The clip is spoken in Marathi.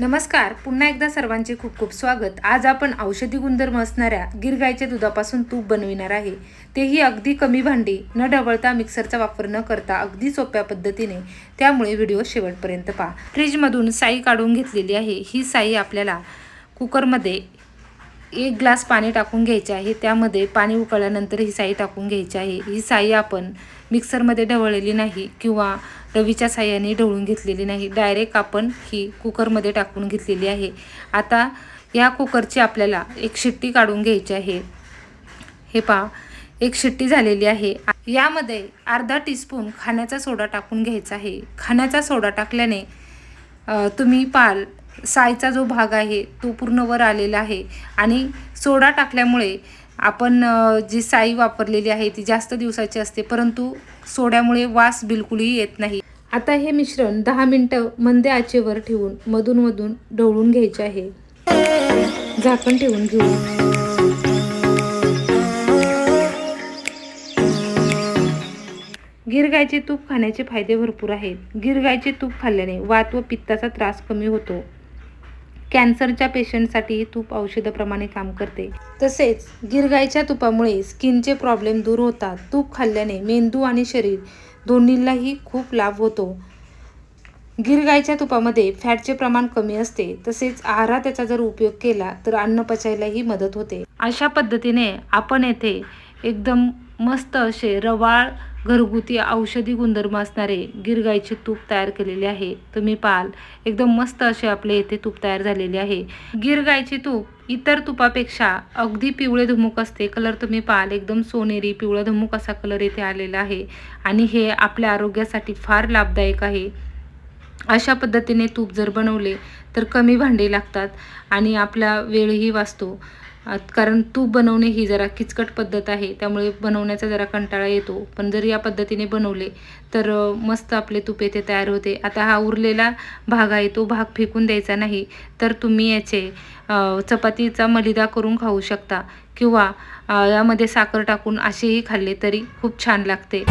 नमस्कार. पुन्हा एकदा सर्वांचे खूप खूप स्वागत. आज आपण औषधी गुणधर्म असणाऱ्या गिर गाईच्या दुधापासून तूप बनविणार आहे. तेही अगदी कमी भांडी न ढवळता मिक्सरचा वापर न करता अगदी सोप्या पद्धतीने. त्यामुळे व्हिडिओ शेवटपर्यंत पहा. फ्रीजमधून साई काढून घेतलेली आहे. ही साई आपल्याला कुकरमध्ये एक ग्लास पाणी टाकून घ्यायचे आहे त्यामध्ये पाणी उकळल्यानंतर ही साई टाकून घ्यायची आहे. ही साई आपण मिक्सरमध्ये ढवळलेली नाही किंवा रवीच्या साह्याने ढवळून घेतलेली नाही. डायरेक्ट आपण ही कुकरमध्ये टाकून घेतलेली आहे. आता या कुकरची आपल्याला एक शिट्टी काढून घ्यायची आहे. हे पहा एक शिट्टी झालेली आहे. यामध्ये अर्धा टीस्पून खाण्याचा सोडा टाकून घ्यायचा आहे. खाण्याचा सोडा टाकल्याने तुम्ही पाल सायचा जो भाग आहे तो पूर्ण वर आलेला आहे. आणि सोडा टाकल्यामुळे आपण जी साई वापरलेली आहे ती जास्त दिवसाची असते परंतु सोड्यामुळे वास बिलकुलही येत नाही. आता हे मिश्रण दहा मिनटं मंदे आचेवर ठेवून मधून मधून ढवळून घ्यायचे आहे. झाकण ठेवून घेऊ. गिरगायचे तूप खाण्याचे फायदे भरपूर आहेत. गिरगायचे तूप खाल्ल्याने वात व पित्ताचा त्रास कमी होतो. कॅन्सरच्या पेशंटसाठी तूप औषधाप्रमाणे काम करते. तसेच गिरगाईच्या तुपामुळे स्किनचे प्रॉब्लेम दूर होतात. तूप खाल्ल्याने मेंदू आणि शरीर दोन्हीलाही खूप लाभ होतो. गिरगाईच्या तुपामध्ये फॅटचे प्रमाण कमी असते. तसेच आहारात त्याचा जर उपयोग केला तर अन्न पचायलाही मदत होते. अशा पद्धतीने आपण येथे एकदम मस्त असे रवाळ घरगुती औषधी गुणधर्म असणारे गिरगाईचे तूप तयार केलेले आहे. तुम्ही पाहाल एकदम मस्त असे आपले येथे तूप तयार झालेले आहे. गिरगाईचे तूप इतर तुपापेक्षा अगदी पिवळे धुमुक असते. कलर तुम्ही पाहाल एकदम सोनेरी पिवळा धुमुक असा कलर येथे आलेला आहे. आणि हे आपल्या आरोग्यासाठी फार लाभदायक आहे. अशा पद्धतीने तूप जर बनवले तर कमी भांडे लागतात आणि आपला वेळही वाचतो. कारण तूप बनवणे ही जरा किचकट पद्धत आहे त्यामुळे बनवण्याचा जरा कंटाळा येतो. पण जर या पद्धतीने बनवले तर मस्त आपले तूप येथे तयार होते. आता हा उरलेला भाग आहे तो भाग फेकून द्यायचा नाही तर तुम्ही याचे चपातीचा मलिदा करून खाऊ शकता किंवा यामध्ये साखर टाकून असेही खाल्ले तरी खूप छान लागते.